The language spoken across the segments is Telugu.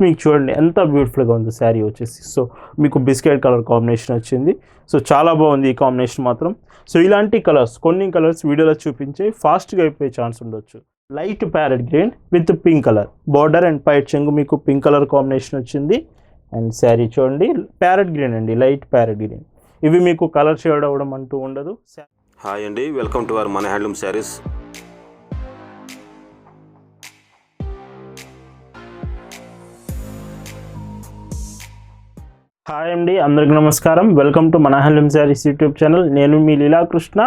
మీకు చూడండి ఎంత బ్యూటిఫుల్గా ఉంది శారీ వచ్చేసి. సో మీకు బిస్కెట్ కలర్ కాంబినేషన్ వచ్చింది. సో చాలా బాగుంది ఈ కాంబినేషన్ మాత్రం. సో ఇలాంటి కలర్స్ కొన్ని కలర్స్ వీడియోలో చూపించి ఫాస్ట్గా అయిపోయే ఛాన్స్ ఉండొచ్చు. Light parrot green with pink colour. Border and పైట్ చెంగు మీకు పింక్ కలర్ కాంబినేషన్ వచ్చింది. అండ్ శారీ చూడండి ప్యారెట్ గ్రీన్ అండి లైట్ ప్యారెట్ గ్రీన్. ఇవి మీకు కలర్ షేడ్ అవ్వడం అంటూ ఉండదు. హాయ్ అండి వెల్కమ్ టు అవర్ మన హ్యాండ్లూమ్ శారీస్. హాయ్ అండి అందరికి నమస్కారం. వెల్కమ్ టు మన హ్యాండ్లూమ్ శారీస్ యూట్యూబ్ ఛానల్ నేను మీ లీలాకృష్ణ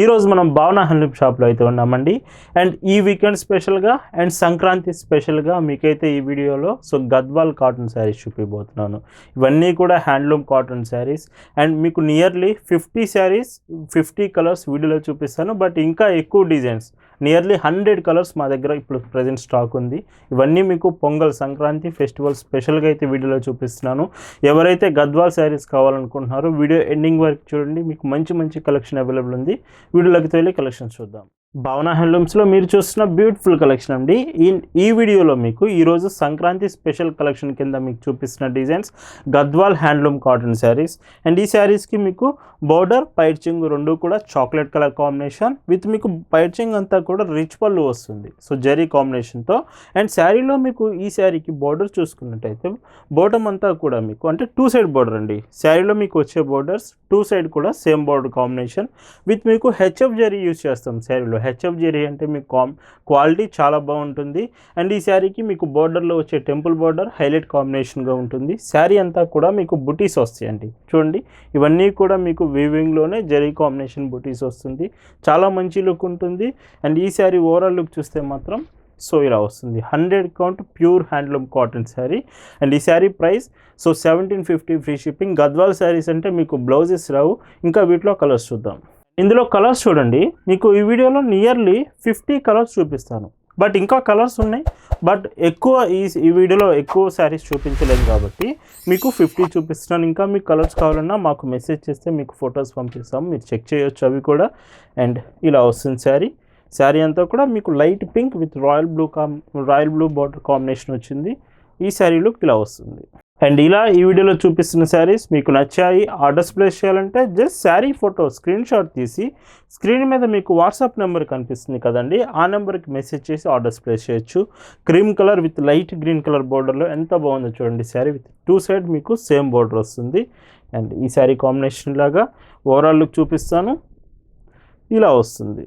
ఈరోజు మనం భావన హ్యాండ్లూమ్ షాప్లో అయితే ఉన్నామండి అండ్ ఈ వీకెండ్ స్పెషల్గా అండ్ సంక్రాంతి స్పెషల్గా మీకైతే ఈ వీడియోలో సో గద్వాల్ కాటన్ శారీస్ చూపిపోతున్నాను ఇవన్నీ కూడా హ్యాండ్లూమ్ కాటన్ శారీస్ అండ్ మీకు nearly fifty saris fifty colours వీడియోలో చూపిస్తాను. బట్ ఇంకా ఎక్కువ డిజైన్స్ నియర్లీ హండ్రెడ్ కలర్స్ మా దగ్గర ఇప్పుడు ప్రజెంట్ స్టాక్ ఉంది. ఇవన్నీ మీకు పొంగల్ సంక్రాంతి ఫెస్టివల్ స్పెషల్గా అయితే వీడియోలో చూపిస్తున్నాను. ఎవరైతే గద్వాల్ శారీస్ కావాలనుకుంటున్నారో వీడియో ఎండింగ్ వరకు చూడండి. మీకు మంచి మంచి కలెక్షన్ అవైలబుల్ ఉంది. వీడియోలోకి వెళ్ళి కలెక్షన్స్ చూద్దాం. భావన హ్యాండ్లూమ్స్లో మీరు చూస్తున్న బ్యూటిఫుల్ కలెక్షన్ అండి. ఈ ఈ వీడియోలో మీకు ఈరోజు సంక్రాంతి స్పెషల్ కలెక్షన్ కింద మీకు చూపిస్తున్న designs Gadwal handloom cotton saris. And ఈ శారీస్కి మీకు బోర్డర్ పైర్చింగ్ రెండు కూడా చాక్లెట్ కలర్ కాంబినేషన్ విత్ మీకు పైర్చింగ్ అంతా కూడా రిచ్ పళ్ళు వస్తుంది. సో జరీ కాంబినేషన్తో. అండ్ శారీలో మీకు ఈ శారీకి బోర్డర్ చూసుకున్నట్టయితే బోటం అంతా కూడా మీకు అంటే టూ సైడ్ బోర్డర్ అండి. శారీలో మీకు వచ్చే బోర్డర్స్ టూ సైడ్ కూడా సేమ్ బోర్డర్ కాంబినేషన్ విత్ మీకు హెచ్ఎఫ్ జరీ యూజ్ చేస్తాం శారీలో. హెచ్ఎఫ్ జరీ అంటే మీకు కామ్ క్వాలిటీ చాలా బాగుంటుంది. అండ్ ఈ శారీకి మీకు బోర్డర్లో వచ్చే టెంపుల్ బోర్డర్ హైలైట్ కాంబినేషన్గా ఉంటుంది. శారీ అంతా కూడా మీకు బుటీస్ వస్తాయండి. చూడండి ఇవన్నీ కూడా మీకు వీవింగ్లోనే జరీ కాంబినేషన్ బుటీస్ వస్తుంది. చాలా మంచి లుక్ ఉంటుంది. అండ్ ఈ శారీ ఓవరాల్ లుక్ చూస్తే మాత్రం సో ఇలా వస్తుంది. Hundred count pure handloom cotton sari. And ఈ sari price so seventeen fifty free shipping. Gadwal saris అంటే మీకు బ్లౌజెస్ రావు. ఇంకా వీటిలో కలర్స్ చూద్దాం. ఇందులో కలర్స్ చూడండి. మీకు ఈ వీడియోలో నియర్లీ ఫిఫ్టీ కలర్స్ చూపిస్తాను. బట్ ఇంకా కలర్స్ ఉన్నాయి. బట్ ఎక్కువ ఈ ఈ వీడియోలో ఎక్కువ శారీస్ చూపించలేదు కాబట్టి మీకు ఫిఫ్టీ చూపిస్తున్నాను. ఇంకా మీకు కలర్స్ కావాలన్నా మాకు మెసేజ్ చేస్తే మీకు ఫొటోస్ పంపిస్తాం. మీరు చెక్ చేయొచ్చు అవి కూడా. అండ్ ఇలా వస్తుంది శారీ. శారీ అంతా కూడా మీకు light pink with royal blue com royal blue border combination వచ్చింది. ఈ శారీ లుక్ ఇలా వస్తుంది. అండ్ ఇలా ఈ వీడియోలో చూపిస్తున్న శారీస్ మీకు నచ్చాయి ఆర్డర్స్ ప్లేస్ చేయాలంటే just sari photo screen shot తీసి స్క్రీన్ మీద మీకు వాట్సాప్ నెంబర్ కనిపిస్తుంది కదండి. ఆ నెంబర్కి మెసేజ్ చేసి ఆర్డర్స్ ప్లేస్ చేయొచ్చు. Cream colour with light green colour బోర్డర్లో ఎంత బాగుందో చూడండి. శారీ విత్ టూ సైడ్ మీకు సేమ్ బోర్డర్ వస్తుంది. అండ్ ఈ శారీ కాంబినేషన్ లాగా ఓవరాల్ లుక్ చూపిస్తాను. ఇలా వస్తుంది.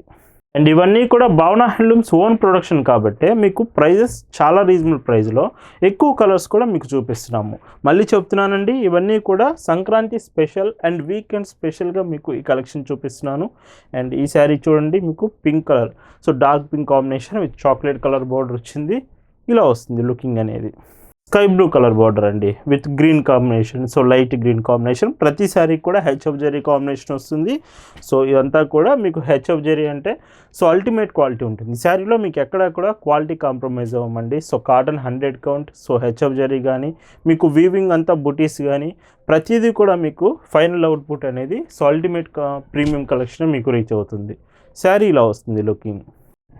అండ్ ఇవన్నీ కూడా భావన హ్యాండ్లూమ్స్ ఓన్ ప్రొడక్షన్ కాబట్టి మీకు ప్రైజెస్ చాలా రీజనబుల్ ప్రైస్లో ఎక్కువ కలర్స్ కూడా మీకు చూపిస్తున్నాము. మళ్ళీ చెప్తున్నానండి ఇవన్నీ కూడా సంక్రాంతి స్పెషల్ అండ్ వీకెండ్ స్పెషల్గా మీకు ఈ కలెక్షన్ చూపిస్తున్నాను. అండ్ ఈ శారీ చూడండి మీకు pink colour so dark pink combination with chocolate colour border వచ్చింది. ఇలా వస్తుంది లుకింగ్ అనేది. స్కై బ్లూ కలర్ బార్డర్ అండి with green combination. So light green combination. ప్రతి శారీ కూడా హెచ్ఎఫ్ జెరీ కాంబినేషన్ వస్తుంది. సో ఇదంతా కూడా మీకు హెచ్ఎఫ్ జెరీ అంటే సో అల్టిమేట్ క్వాలిటీ ఉంటుంది. శారీలో మీకు ఎక్కడ కూడా quality compromise అవ్వమండి. So cotton hundred count so HF zari కానీ మీకు వీవింగ్ అంతా బుటీస్ కానీ ప్రతిదీ కూడా మీకు ఫైనల్ అవుట్పుట్ అనేది సో అల్టిమేట్ ప్రీమియం కలెక్షన్ మీకు రీచ్ అవుతుంది. శారీ ఇలా వస్తుంది లుకింగ్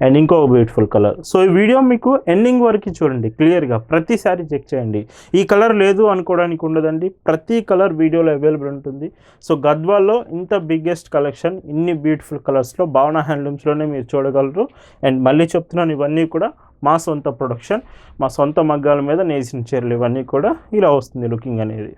అండ్ ఇంకో బ్యూటిఫుల్ కలర్ సో ఈ వీడియో మీకు ఎండింగ్ వరకు చూడండి క్లియర్గా ప్రతిసారి చెక్ చేయండి. ఈ కలర్ లేదు అనుకోవడానికి ఉండదండి ప్రతి కలర్ వీడియోలో అవైలబుల్ ఉంటుంది. సో గద్వాల్లో ఇంత బిగ్గెస్ట్ కలెక్షన్ ఇన్ని బ్యూటిఫుల్ కలర్స్లో భావన హ్యాండ్లూమ్స్లోనే మీరు చూడగలరు. అండ్ మళ్ళీ చెప్తున్నాను ఇవన్నీ కూడా మా సొంత ప్రొడక్షన్ మా సొంత మగ్గాల మీద నేసిన చీరలు ఇవన్నీ కూడా ఇలా వస్తుంది లుకింగ్ అనేది.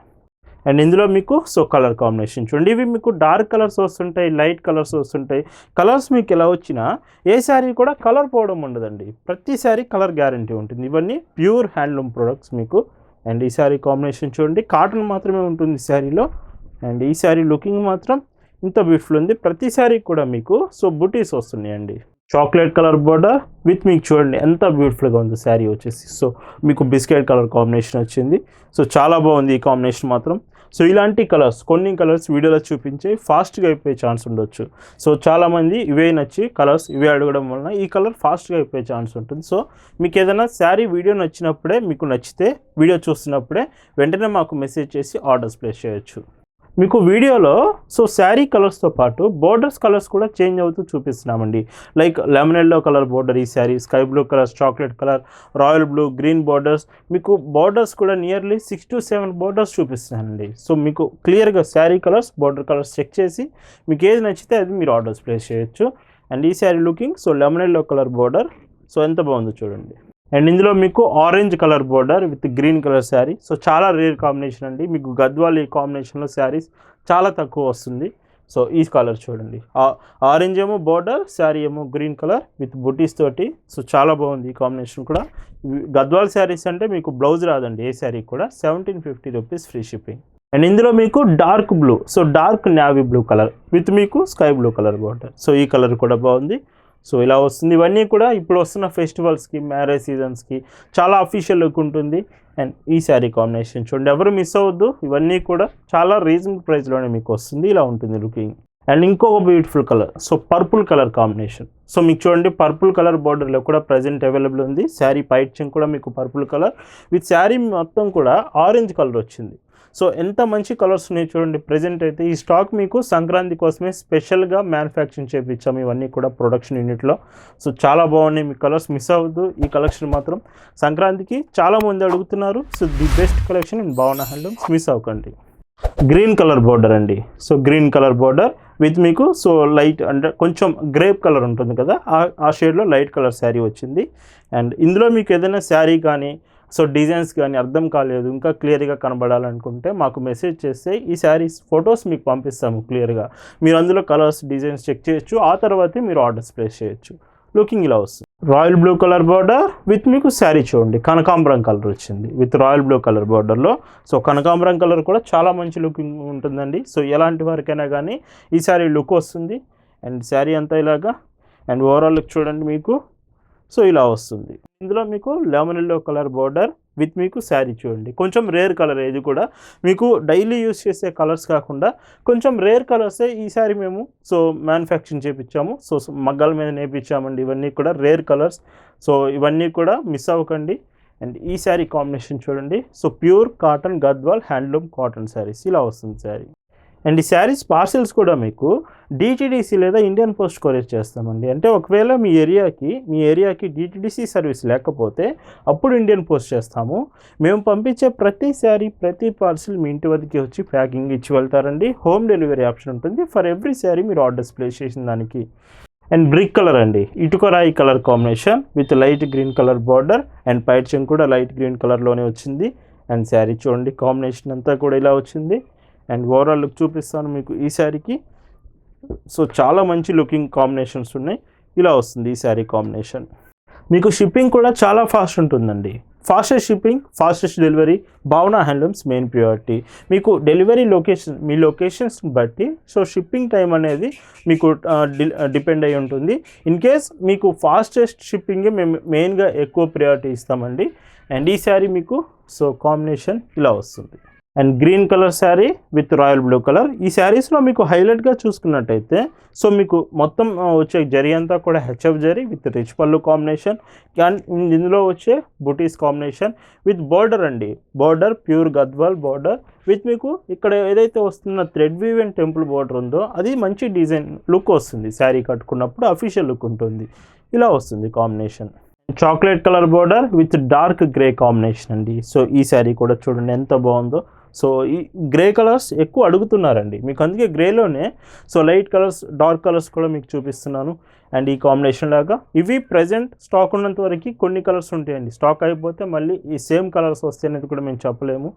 అండ్ ఇందులో మీకు సో కలర్ కాంబినేషన్ చూడండి. ఇవి మీకు డార్క్ కలర్స్ వస్తుంటాయి లైట్ కలర్స్ వస్తుంటాయి. కలర్స్ మీకు ఎలా వచ్చినా ఏ శారీ కూడా కలర్ పోవడం ఉండదండి. ప్రతి శారీ కలర్ గ్యారంటీ ఉంటుంది. ఇవన్నీ ప్యూర్ హ్యాండ్లూమ్ ప్రొడక్ట్స్ మీకు. అండ్ ఈ శారీ కాంబినేషన్ చూడండి. కాటన్ మాత్రమే ఉంటుంది ఈ శారీలో. అండ్ ఈ శారీ లుకింగ్ మాత్రం ఇంత బ్యూటిఫుల్ ఉంది. ప్రతి శారీ కూడా మీకు సో బుటీస్ వస్తున్నాయండి. చాక్లెట్ కలర్ బోర్డర్ విత్ మీకు చూడండి. ఎంత బ్యూటిఫుల్గా ఉంది శారీ వచ్చేసి. సో మీకు బిస్కెట్ కలర్ కాంబినేషన్ వచ్చింది. సో చాలా బాగుంది ఈ కాంబినేషన్ మాత్రం. సో ఇలాంటి కలర్స్ కొన్ని కలర్స్ వీడియోలో చూపించి ఫాస్ట్గా అయిపోయే ఛాన్స్ ఉండొచ్చు. సో చాలామంది ఇవే నచ్చి కలర్స్ ఇవే అడగడం వలన ఈ కలర్ ఫాస్ట్గా అయిపోయే ఛాన్స్ ఉంటుంది. సో మీకు ఏదైనా శారీ వీడియో నచ్చినప్పుడే మీకు నచ్చితే వీడియో చూస్తున్నప్పుడే వెంటనే మాకు మెసేజ్ చేసి ఆర్డర్స్ ప్లేస్ చేయొచ్చు. మీకు వీడియోలో సో శారీ కలర్స్తో పాటు బోర్డర్స్ కలర్స్ కూడా చేంజ్ అవుతూ చూపిస్తున్నామండి. Like lemon yellow colour border ఈ sari sky blue colour chocolate colour royal blue green borders. మీకు బోర్డర్స్ కూడా nearly six to seven borders చూపిస్తున్నానండి. సో మీకు క్లియర్గా sari colours border colours check చేసి మీకు ఏది నచ్చితే అది మీరు ఆర్డర్స్ ప్లేస్ చేయొచ్చు. అండ్ ఈ sari looking so lemon yellow colour border. So ఎంత బాగుందో చూడండి. అండ్ ఇందులో మీకు orange colour border with green colour sari so చాలా రేర్ కాంబినేషన్ అండి. మీకు గద్వాల్ ఈ కాంబినేషన్లో శారీస్ చాలా తక్కువ వస్తుంది. సో ఈ కలర్ చూడండి. ఆరెంజ్ ఏమో బోర్డర్ శారీ ఏమో గ్రీన్ కలర్ విత్ బుటీస్ తోటి. సో చాలా బాగుంది ఈ కాంబినేషన్ కూడా. గద్వాల్ శారీస్ అంటే మీకు బ్లౌజ్ రాదండి ఏ శారీ కూడా. Seventeen fifty rupees free shipping and ఇందులో మీకు dark blue so dark navy blue colour with మీకు sky blue colour border so ఈ కలర్ కూడా బాగుంది. సో ఇలా వస్తుంది. ఇవన్నీ కూడా ఇప్పుడు వస్తున్న ఫెస్టివల్స్కి మ్యారేజ్ సీజన్స్కి చాలా అఫీషియల్ లుక్ ఉంటుంది. అండ్ ఈ శారీ కాంబినేషన్ చూడండి. ఎవరు మిస్ అవ్వద్దు. ఇవన్నీ కూడా చాలా రీజనబుల్ ప్రైస్లోనే మీకు వస్తుంది. ఇలా ఉంటుంది లుకింగ్ అండ్ ఇంకొక beautiful colour so purple colour combination so మీకు చూడండి పర్పుల్ కలర్ బార్డర్లో కూడా ప్రజెంట్ అవైలబుల్ ఉంది. శారీ పైట్చింగ్ కూడా మీకు పర్పుల్ కలర్ విత్ శారీ మొత్తం కూడా ఆరెంజ్ కలర్ వచ్చింది. సో ఎంత మంచి కలర్స్ ఉన్నాయి చూడండి ప్రజెంట్ అయితే. ఈ స్టాక్ మీకు సంక్రాంతి కోసమే స్పెషల్గా మ్యానుఫ్యాక్చరింగ్ చేయించాము ఇవన్నీ కూడా ప్రొడక్షన్ యూనిట్లో సో చాలా బాగున్నాయి. మీ కలర్స్ మిస్ అవ్వద్దు. ఈ కలెక్షన్ మాత్రం సంక్రాంతికి చాలామంది అడుగుతున్నారు. So the best collection in Bhavana handlooms miss అవ్వకండి. గ్రీన్ కలర్ బోర్డర్ అండి. So green colour border with మీకు సో లైట్ అంటే కొంచెం గ్రేప్ కలర్ ఉంటుంది కదా. ఆ- ఆ షేడ్లో లైట్ కలర్ శారీ వచ్చింది. అండ్ ఇందులో మీకు ఏదైనా శారీ కానీ సో డిజైన్స్ కానీ అర్థం కాలేదు ఇంకా క్లియర్గా కనబడాలనుకుంటే మాకు మెసేజ్ చేస్తే ఈ శారీస్ ఫొటోస్ మీకు పంపిస్తాము క్లియర్గా. మీరు అందులో కలర్స్ డిజైన్స్ చెక్ చేయొచ్చు ఆ తర్వాతే మీరు ఆర్డర్స్ ప్లేస్ చేయొచ్చు. లుకింగ్ ఇలా వస్తుంది. Royal blue colour border with మీకు శారీ చూడండి కనకాంబరం కలర్ వచ్చింది విత్ రాయల్ బ్లూ కలర్ బార్డర్లో. సో కనకాంబరం కలర్ కూడా చాలా మంచి లుకింగ్ ఉంటుందండి. సో ఎలాంటి వారికైనా కానీ ఈ శారీ లుక్ వస్తుంది. అండ్ శారీ అంతా ఇలాగా. అండ్ ఓవరాల్ లుక్ చూడండి మీకు. సో ఇలా వస్తుంది. ఇందులో మీకు lemon yellow colour border with మీకు శారీ చూడండి. కొంచెం రేర్ కలర్ ఇది కూడా. మీకు డైలీ యూస్ చేసే కలర్స్ కాకుండా కొంచెం రేర్ కలర్సే ఈ శారీ మేము సో మ్యానుఫ్యాక్చరింగ్ చేపించాము సో మగ్గాల మీద నేర్పించామండి ఇవన్నీ కూడా రేర్ కలర్స్ సో ఇవన్నీ కూడా మిస్ అవ్వకండి. అండ్ ఈ శారీ కాంబినేషన్ చూడండి. So pure cotton Gadwal handloom cotton saris ఇలా వస్తుంది శారీ అండ్ ఈ శారీస్ పార్సిల్స్ కూడా మీకు డిటీడీసీ లేదా ఇండియన్ పోస్ట్ కొరియర్ చేస్తామండి. అంటే ఒకవేళ మీ ఏరియాకి మీ ఏరియాకి డిటీడీసీ సర్వీస్ లేకపోతే అప్పుడు ఇండియన్ పోస్ట్ చేస్తాము. మేము పంపించే ప్రతి శారీ ప్రతి పార్సిల్ మీ ఇంటి వద్దకి వచ్చి ప్యాకింగ్ ఇచ్చి వెళ్తారండి. హోమ్ డెలివరీ ఆప్షన్ ఉంటుంది. ఫర్ ఎవ్రీ శారీ మీరు ఆర్డర్స్ ప్లేస్ చేసిన దానికి. అండ్ బ్రిక్ కలర్ అండి. ఇటుకరాయి colour combination with light green colour border and పైట్ చెంగ్ కూడా లైట్ గ్రీన్ కలర్లోనే వచ్చింది. అండ్ శారీ చూడండి కాంబినేషన్ అంతా కూడా ఇలా వచ్చింది. అండ్ ఓవరాల్ లుక్ చూపిస్తాను మీకు ఈ శారీకి. సో చాలా మంచి లుకింగ్ కాంబినేషన్స్ ఉన్నాయి. ఇలా వస్తుంది ఈ శారీ కాంబినేషన్. మీకు షిప్పింగ్ కూడా చాలా ఫాస్ట్ ఉంటుందండి. Fastest shipping fastest delivery Bhavana handlooms main priority. మీకు డెలివరీ లొకేషన్ మీ లొకేషన్స్ బట్టి సో షిప్పింగ్ టైం అనేది మీకు డిపెండ్ అయి ఉంటుంది. ఇన్ కేస్ మీకు ఫాస్టెస్ట్ షిప్పింగే మేము మెయిన్గా ఎక్కువ ప్రియారిటీ ఇస్తామండి. అండ్ ఈ శారీ మీకు సో కాంబినేషన్ ఇలా వస్తుంది. And green colour sari with royal blue colour ఈ శారీస్లో మీకు హైలైట్గా చూసుకున్నట్టయితే సో మీకు మొత్తం వచ్చే జరీ అంతా కూడా హెచ్ఎఫ్ జరీ విత్ రిచ్ పళ్ళు కాంబినేషన్ అండ్ ఇందులో వచ్చే బుటీస్ కాంబినేషన్ విత్ బోర్డర్ అండి. Border pure Gadwal border with మీకు ఇక్కడ ఏదైతే వస్తున్న thread weave and temple border ఉందో అది మంచి డిజైన్ లుక్ వస్తుంది. శారీ కట్టుకున్నప్పుడు అఫీషియల్ లుక్ ఉంటుంది. ఇలా వస్తుంది combination chocolate colour border with dark grey combination అండి. సో ఈ శారీ కూడా చూడండి ఎంత బాగుందో. సో ఈ గ్రే కలర్స్ ఎక్కువ అడుగుతున్నారండి. మీకు అందుకే గ్రేలోనే so light colours dark colours కూడా మీకు చూపిస్తున్నాను. అండ్ ఈ కాంబినేషన్ లాగా ఇవి ప్రజెంట్ స్టాక్ ఉన్నంత వరకు కొన్ని కలర్స్ ఉంటాయండి. స్టాక్ అయిపోతే మళ్ళీ ఈ సేమ్ కలర్స్ వస్తాయి అనేది కూడా మేము చెప్పలేము.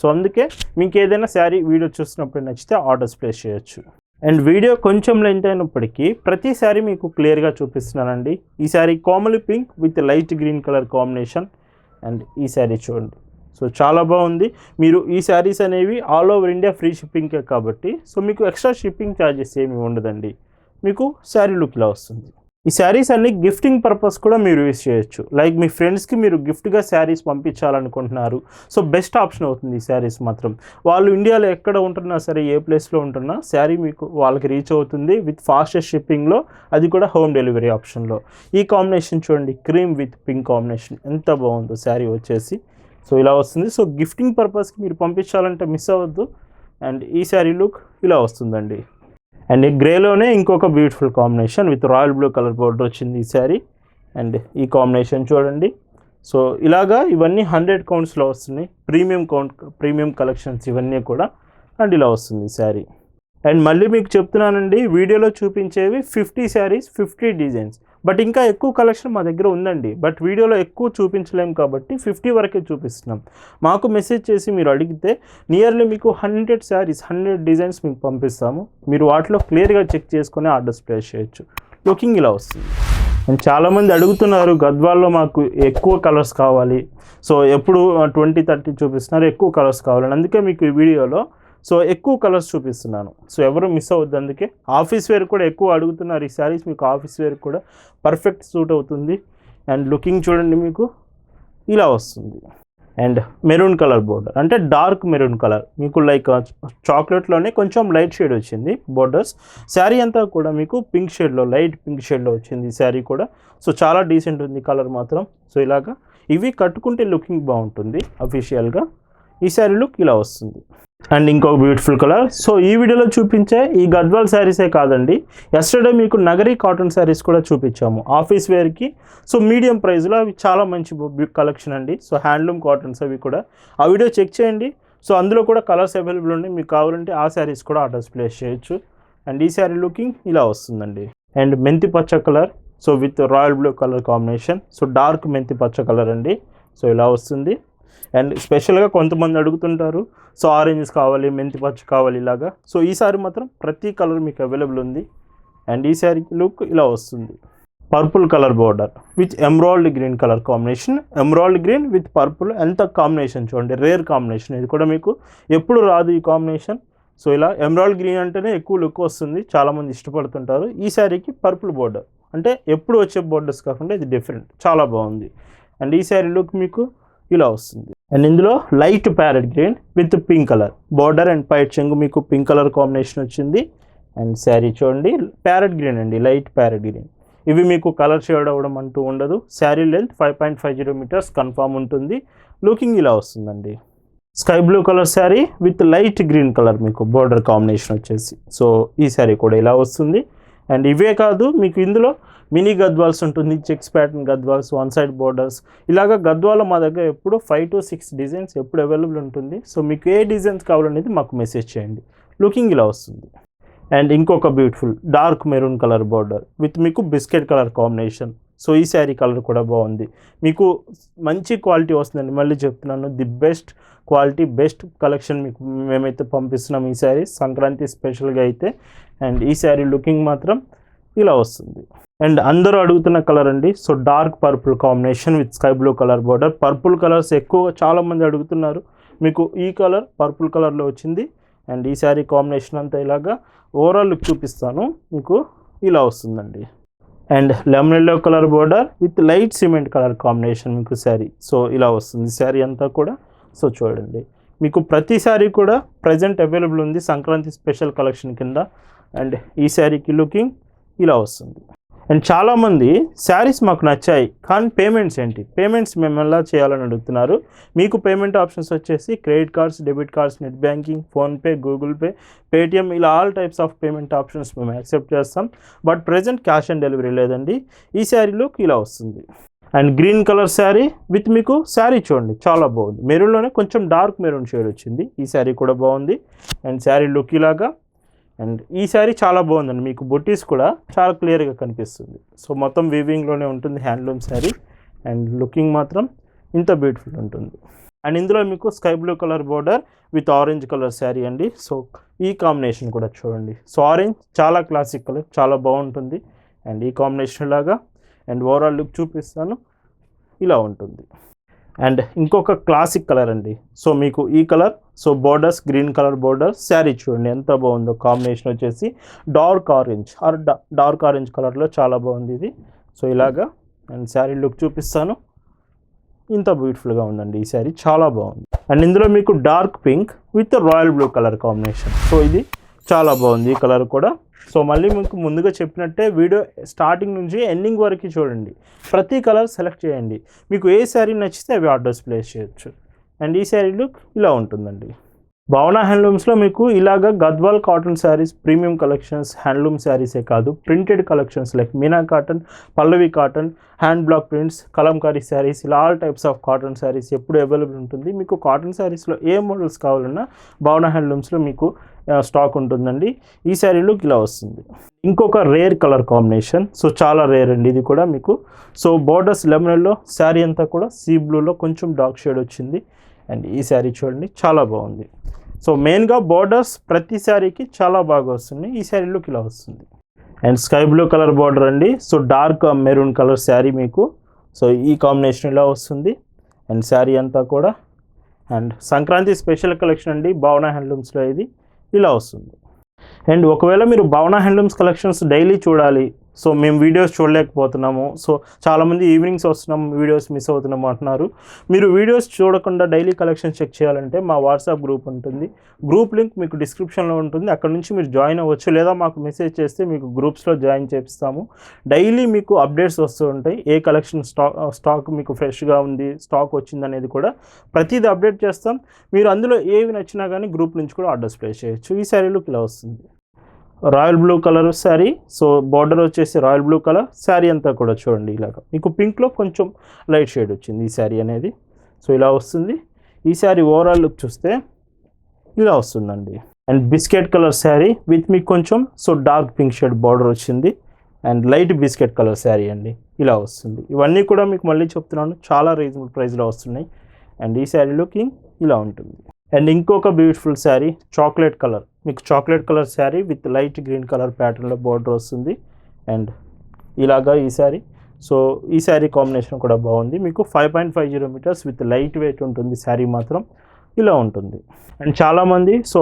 సో అందుకే మీకు ఏదైనా శారీ వీడియో చూసినప్పుడు నచ్చితే ఆర్డర్స్ ప్లేస్ చేయొచ్చు. అండ్ వీడియో కొంచెం లెంత్ అయినప్పటికీ ప్రతి శారీ మీకు క్లియర్గా చూపిస్తున్నానండి. ఈ sari Komali pink with light green colour combination. And ఈ శారీ చూడండి. సో చాలా బాగుంది. మీరు ఈ శారీస్ అనేవి ఆల్ ఓవర్ ఇండియా ఫ్రీ షిప్పింగే కాబట్టి సో మీకు ఎక్స్ట్రా షిప్పింగ్ ఛార్జెస్ ఏమి ఉండదండి. మీకు శారీ లుక్ ఇలా వస్తుంది. ఈ శారీస్ అన్ని గిఫ్టింగ్ పర్పస్ కూడా మీరు యూస్ చేయొచ్చు. లైక్ మీ ఫ్రెండ్స్కి మీరు గిఫ్ట్గా శారీస్ పంపించాలనుకుంటున్నారు. సో బెస్ట్ ఆప్షన్ అవుతుంది ఈ శారీస్ మాత్రం. వాళ్ళు ఇండియాలో ఎక్కడ ఉంటున్నా సరే ఏ ప్లేస్లో ఉంటున్నా శారీ మీకు వాళ్ళకి రీచ్ అవుతుంది విత్ ఫాస్టెస్ట్ షిప్పింగ్లో. అది కూడా హోమ్ డెలివరీ ఆప్షన్లో. ఈ కాంబినేషన్ చూడండి క్రీమ్ విత్ పింక్ కాంబినేషన్. ఎంత బాగుందో శారీ వచ్చేసి. సో ఇలా వస్తుంది. సో గిఫ్టింగ్ పర్పస్కి మీరు పంపించాలంటే మిస్ అవ్వద్దు. అండ్ ఈ శారీ లుక్ ఇలా వస్తుందండి. అండ్ ఈ గ్రేలోనే ఇంకొక beautiful combination with royal blue colour border వచ్చింది ఈ శారీ అండ్ ఈ కాంబినేషన్ చూడండి. సో ఇలాగా ఇవన్నీ హండ్రెడ్ కౌంట్స్లో వస్తున్నాయి. ప్రీమియం కౌంట్ ప్రీమియం కలెక్షన్స్ ఇవన్నీ కూడా అండ్ ఇలా వస్తుంది శారీ అండ్ మళ్ళీ మీకు చెప్తున్నానండి వీడియోలో చూపించేవి fifty saris fifty designs but ఇంకా ఎక్కువ కలెక్షన్ మా దగ్గర ఉందండి. బట్ వీడియోలో ఎక్కువ చూపించలేం కాబట్టి ఫిఫ్టీ వరకే చూపిస్తున్నాం. మాకు మెసేజ్ చేసి మీరు అడిగితే నియర్లీ మీకు హండ్రెడ్ శారీస్ హండ్రెడ్ డిజైన్స్ మీకు పంపిస్తాము. మీరు వాటిలో క్లియర్గా చెక్ చేసుకొని ఆర్డర్స్ ప్లేస్ చేయొచ్చు. లుకింగ్ ఇలా వస్తుంది. అండ్ చాలామంది అడుగుతున్నారు గద్వాల్లో మాకు ఎక్కువ కలర్స్ కావాలి. సో ఎప్పుడు ట్వంటీ థర్టీ చూపిస్తున్నారు ఎక్కువ కలర్స్ కావాలని అందుకే మీకు ఈ వీడియోలో సో ఎక్కువ కలర్స్ చూపిస్తున్నాను. సో ఎవరు మిస్ అవ్వద్దు అందుకే. ఆఫీస్ వేర్ కూడా ఎక్కువ అడుగుతున్నారు ఈ శారీస్. మీకు ఆఫీస్ వేర్ కూడా పర్ఫెక్ట్ సూట్ అవుతుంది. అండ్ లుకింగ్ చూడండి మీకు. ఇలా వస్తుంది. And maroon colour border. అంటే డార్క్ మెరూన్ కలర్. మీకు లైక్ చాక్లెట్లోనే కొంచెం లైట్ షేడ్ వచ్చింది బోర్డర్స్. శారీ అంతా కూడా మీకు పింక్ షేడ్లో లైట్ పింక్ షేడ్లో వచ్చింది శారీ కూడా. సో చాలా డీసెంట్ ఉంది కలర్ మాత్రం. సో ఇలాగా. ఇవి కట్టుకుంటే లుకింగ్ బాగుంటుంది అఫీషియల్గా. ఈ శారీ లుక్ ఇలా వస్తుంది. అండ్ ఇంకొక బ్యూటిఫుల్ కలర్ సో ఈ వీడియోలో చూపించే ఈ గద్వాల్ శారీసే కాదండి. ఎస్టర్డే మీకు నగరీ కాటన్ శారీస్ కూడా చూపించాము. ఆఫీస్ వేర్కి సో మీడియం ప్రైస్లో అవి చాలా మంచి కలెక్షన్ అండి. సో హ్యాండ్లూమ్ కాటన్స్ అవి కూడా. ఆ వీడియో చెక్ చేయండి. సో అందులో కూడా కలర్స్ అవైలబుల్ ఉన్నాయి. మీకు కావాలంటే ఆ శారీస్ కూడా ఆర్డర్స్ ప్లేస్ చేయొచ్చు. అండ్ ఈ శారీ లుకింగ్ ఇలా వస్తుందండి. అండ్ మెంతి పచ్చ colour so with royal blue colour combination so dark మెంతి పచ్చ కలర్ అండి. సో ఇలా వస్తుంది. అండ్ స్పెషల్గా కొంతమంది అడుగుతుంటారు సో ఆరెంజెస్ కావాలి మెంతి పచ్చ కావాలి ఇలాగా. సో ఈ మాత్రం ప్రతి కలర్ మీకు అవైలబుల్ ఉంది అండ్ ఈ శారీ లుక్ ఇలా వస్తుంది. Purple colour border with emerald green colour combination. Emerald green with purple ఎంత కాంబినేషన్ చూడండి రేర్ కాంబినేషన్ ఇది కూడా మీకు. ఎప్పుడు రాదు ఈ కాంబినేషన్. సో ఇలా ఎమ్రాల్డ్ గ్రీన్ అంటేనే ఎక్కువ లుక్ వస్తుంది చాలామంది ఇష్టపడుతుంటారు. ఈ శారీకి పర్పుల్ బోర్డర్ అంటే ఎప్పుడు వచ్చే బోర్డర్స్ కాకుండా ఇది డిఫరెంట్ చాలా బాగుంది. అండ్ ఈ శారీ లుక్ మీకు ఇలా వస్తుంది. అండ్ ఇందులో light parrot green with pink colour border and పైట్ చెంగు మీకు పింక్ కలర్ కాంబినేషన్ వచ్చింది. అండ్ శారీ చూడండి ప్యారెట్ గ్రీన్ అండి లైట్ ప్యారెట్ గ్రీన్ ఇవి మీకు కలర్ షేడ్ అవ్వడం అంటూ ఉండదు. Sari length five point five zero metres confirm ఉంటుంది. లుకింగ్ ఇలా వస్తుందండి. Sky blue colour sari with light green colour మీకు బార్డర్ కాంబినేషన్ వచ్చేసి. సో ఈ శారీ కూడా ఇలా వస్తుంది. అండ్ ఇవే కాదు మీకు ఇందులో మినీ గద్వాల్స్ ఉంటుంది checks pattern Gadwals one side borders. ఇలాగ గద్వాల మా దగ్గర ఎప్పుడు ఫైవ్ టు సిక్స్ డిజైన్స్ ఎప్పుడు అవైలబుల్ ఉంటుంది. సో మీకు ఏ డిజైన్స్ కావాలనేది మాకు మెసేజ్ చేయండి. లుకింగ్ ఇలా వస్తుంది. అండ్ ఇంకొక beautiful dark maroon colour border with మీకు బిస్కెట్ కలర్ కాంబినేషన్. సో ఈ శారీ కలర్ కూడా బాగుంది. మీకు మంచి క్వాలిటీ వస్తుందండి. మళ్ళీ చెప్తున్నాను the best quality best collection మీకు మేమైతే పంపిస్తున్నాం ఈ శారీ. సంక్రాంతి స్పెషల్గా అయితే. అండ్ ఈ శారీ లుకింగ్ మాత్రం ఇలా వస్తుంది. అండ్ అందరూ అడుగుతున్న కలర్ అండి. So dark purple combination with sky blue colour border. Purple colours ఎక్కువ చాలామంది అడుగుతున్నారు. మీకు ఈ కలర్ పర్పుల్ కలర్లో వచ్చింది. అండ్ ఈ శారీ కాంబినేషన్ అంతా ఇలాగా ఓవరాల్ లుక్ చూపిస్తాను. మీకు ఇలా వస్తుందండి. And lemon yellow colour border with light cement colour combination మీకు శారీ. సో ఇలా వస్తుంది శారీ అంతా కూడా. సో చూడండి. మీకు ప్రతి శారీ కూడా ప్రజెంట్ అవైలబుల్ ఉంది. సంక్రాంతి స్పెషల్ కలెక్షన్ కింద. అండ్ ఈ శారీకి లుకింగ్ ఇలా వస్తుంది. అండ్ చాలామంది శారీస్ మాకు నచ్చాయి కానీ పేమెంట్స్ ఏంటి? పేమెంట్స్ మేము ఎలా చేయాలని అడుగుతున్నారు? మీకు పేమెంట్ ఆప్షన్స్ వచ్చేసి credit cards debit cards net banking PhonePe Google Pay Paytm ఇలా all types of payment options మేము యాక్సెప్ట్ చేస్తాం. But present cash on delivery లేదండి. ఈ శారీలోకి ఇలా వస్తుంది. And green colour sari with మీకు శారీ చూడండి చాలా బాగుంది. మెరూన్లోనే కొంచెం డార్క్ మెరూన్ షేడ్ వచ్చింది. ఈ శారీ కూడా బాగుంది. అండ్ శారీ లుక్ ఇలాగా. అండ్ ఈ శారీ చాలా బాగుందండి. మీకు బొట్టీస్ కూడా చాలా క్లియర్గా కనిపిస్తుంది. సో మొత్తం వీవింగ్లోనే ఉంటుంది హ్యాండ్లూమ్ శారీ. అండ్ లుకింగ్ మాత్రం ఇంత బ్యూటిఫుల్ ఉంటుంది. అండ్ ఇందులో మీకు sky blue colour border with orange colour sari అండి. సో ఈ కాంబినేషన్ కూడా చూడండి. సో ఆరెంజ్ చాలా క్లాసిక్ కలర్ చాలా బాగుంటుంది. అండ్ ఈ కాంబినేషన్ లాగా అండ్ ఓవరాల్ లుక్ చూపిస్తాను. ఇలా ఉంటుంది. అండ్ ఇంకొక క్లాసిక్ కలర్ అండి. సో మీకు ఈ colour so borders green colour border sari చూడండి ఎంత బాగుందో కాంబినేషన్ వచ్చేసి dark orange. Or dark orange కలర్లో చాలా బాగుంది ఇది. సో ఇలాగా అండ్ శారీ లుక్ చూపిస్తాను. ఇంత బ్యూటిఫుల్గా ఉందండి ఈ శారీ చాలా బాగుంది. అండ్ ఇందులో మీకు dark pink with royal blue colour combination. So ఇది చాలా బాగుంది ఈ కలర్ కూడా. సో మళ్ళీ మీకు ముందుగా చెప్పినట్టే వీడియో స్టార్టింగ్ నుంచి ఎండింగ్ వరకు చూడండి. ప్రతి కలర్ సెలెక్ట్ చేయండి. మీకు ఏ శారీ నచ్చితే అవి ఆర్డర్స్ ప్లేస్ చేయొచ్చు. అండ్ ఈ శారీ లుక్ ఇలా ఉంటుందండి. భావన హ్యాండ్లూమ్స్లో మీకు ఇలాగ Gadwal cotton saris premium collections handloom శారీసే కాదు printed collections like Meena cotton Pallavi cotton hand block prints Kalamkari saris ఇలా all types of cotton saris ఎప్పుడు అవైలబుల్ ఉంటుంది. మీకు కాటన్ శారీస్లో ఏ మోడల్స్ కావాలన్నా భావన హ్యాండ్లూమ్స్లో మీకు స్టాక్ ఉంటుందండి. ఈ శారీలో ఇలా వస్తుంది. ఇంకొక రేర్ కలర్ కాంబినేషన్. సో చాలా రేర్ అండి ఇది కూడా మీకు. సో బోర్డర్స్ లెమనల్లో శారీ అంతా కూడా సీ బ్లూలో కొంచెం డార్క్ షేడ్ వచ్చింది. అండ్ ఈ శారీ చూడండి చాలా బాగుంది. సో మెయిన్గా బార్డర్స్ ప్రతి శారీకి చాలా బాగా వస్తుంది. ఈ శారీ లుక్ ఇలా వస్తుంది. And sky blue colour border అండి. So dark maroon colour sari మీకు. సో ఈ కాంబినేషన్ ఇలా వస్తుంది. అండ్ శారీ అంతా కూడా. అండ్ సంక్రాంతి స్పెషల్ కలెక్షన్ అండి. భావన హ్యాండ్లూమ్స్లో ఇది. ఇలా వస్తుంది. అండ్ ఒకవేళ మీరు భావన హ్యాండ్లూమ్స్ కలెక్షన్స్ డైలీ చూడాలి సో మేము వీడియోస్ చూడలేకపోతున్నాము. సో చాలామంది ఈవినింగ్స్ వస్తున్నాం వీడియోస్ మిస్ అవుతున్నాము అంటున్నారు. మీరు వీడియోస్ చూడకుండా డైలీ కలెక్షన్ చెక్ చేయాలంటే మా వాట్సాప్ గ్రూప్ ఉంటుంది. గ్రూప్ లింక్ మీకు డిస్క్రిప్షన్లో ఉంటుంది. అక్కడ నుంచి మీరు జాయిన్ అవ్వచ్చు లేదా మాకు మెసేజ్ చేస్తే మీకు గ్రూప్స్లో జాయిన్ చేపిస్తాము. డైలీ మీకు అప్డేట్స్ వస్తూ ఉంటాయి. ఏ కలెక్షన్ స్టాక్ స్టాక్ మీకు ఫ్రెష్గా ఉంది స్టాక్ వచ్చింది అనేది కూడా ప్రతిదీ అప్డేట్ చేస్తాం. మీరు అందులో ఏవి నచ్చినా కానీ గ్రూప్ నుంచి కూడా ఆర్డర్స్ ప్లేస్ చేయొచ్చు. ఈ శారీలు ఇలా వస్తుంది. Royal blue colour sari. So border వచ్చేసి రాయల్ బ్లూ కలర్. శారీ అంతా కూడా చూడండి ఇలాగ. మీకు పింక్లో కొంచెం లైట్ షేడ్ వచ్చింది ఈ శారీ అనేది. సో ఇలా వస్తుంది. ఈ శారీ ఓవరాల్ లుక్ చూస్తే ఇలా వస్తుందండి. And biscuit colour sari with మీకు కొంచెం so dark pink shade border వచ్చింది. And light biscuit colour sari అండి. ఇలా వస్తుంది. ఇవన్నీ కూడా మీకు మళ్ళీ చెప్తున్నాను. చాలా రీజనబుల్ ప్రైస్లో వస్తున్నాయి. అండ్ ఈ శారీ లుకింగ్ ఇలా ఉంటుంది. అండ్ ఇంకొక బ్యూటిఫుల్ శారీ చాక్లెట్ కలర్. మీకు chocolate colour sari with light green colour ప్యాటర్న్లో బార్డర్ వస్తుంది. అండ్ ఇలాగా ఈ శారీ సో ఈ శారీ కాంబినేషన్ కూడా బాగుంది. మీకు five point five zero metres with light weight ఉంటుంది శారీ మాత్రం. ఇలా ఉంటుంది. అండ్ చాలామంది సో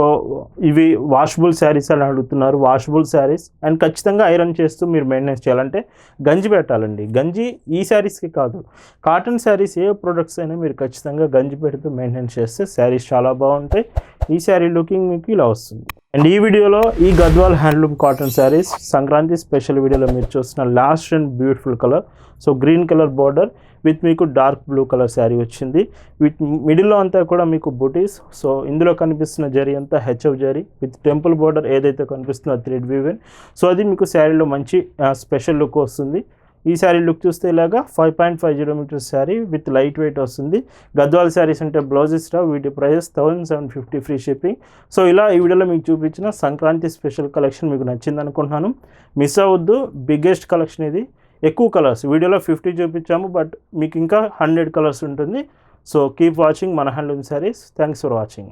ఇవి వాషబుల్ శారీస్ అని అడుగుతున్నారు. వాషబుల్ శారీస్ అండ్ ఖచ్చితంగా ఐరన్ చేస్తూ మీరు మెయింటెనెన్స్ చేయాలంటే గంజి పెట్టాలండి. గంజి ఈ శారీస్కి కాదు. కాటన్ శారీస్ ఏ ప్రొడక్ట్స్ అయినా మీరు ఖచ్చితంగా గంజి పెడుతూ మెయింటెనెన్స్ చేస్తే శారీస్ చాలా బాగుంటాయి. ఈ శారీ లుకింగ్ మీకు ఇలా వస్తుంది. అండ్ ఈ వీడియోలో ఈ Gadwal handloom cotton saris Sankranti special వీడియోలో మీరు చూస్తున్న last and beautiful colour so green colour border with మీకు డార్క్ బ్లూ కలర్ శారీ వచ్చింది. విత్ మిడిల్లో అంతా కూడా మీకు బుటీస్. సో ఇందులో కనిపిస్తున్న జరీ అంతా HF zari with temple border ఏదైతే కనిపిస్తుందో థ్రెడ్ వీవెన్. సో అది మీకు శారీలో మంచి స్పెషల్ లుక్ వస్తుంది. ఈ శారీ లుక్ చూస్తే ఇలాగా five point five zero metres sari with light weight వస్తుంది. గద్వాల్ శారీస్ అంటే బ్లౌజెస్ రావు. వీటి prices thousand seven fifty free shipping. So ఇలా ఈ వీడియోలో మీకు చూపించిన సంక్రాంతి స్పెషల్ కలెక్షన్ మీకు నచ్చింది అనుకుంటున్నాను. మిస్ అవ్వద్దు. బిగ్గెస్ట్ కలెక్షన్ ఇది. ఎక్కువ కలర్స్. వీడియోలో ఫిఫ్టీ చూపించాము బట్ మీకు ఇంకా హండ్రెడ్ కలర్స్ ఉంటుంది. సో కీప్ వాచింగ్ మన handloom saris. Thanks for watching.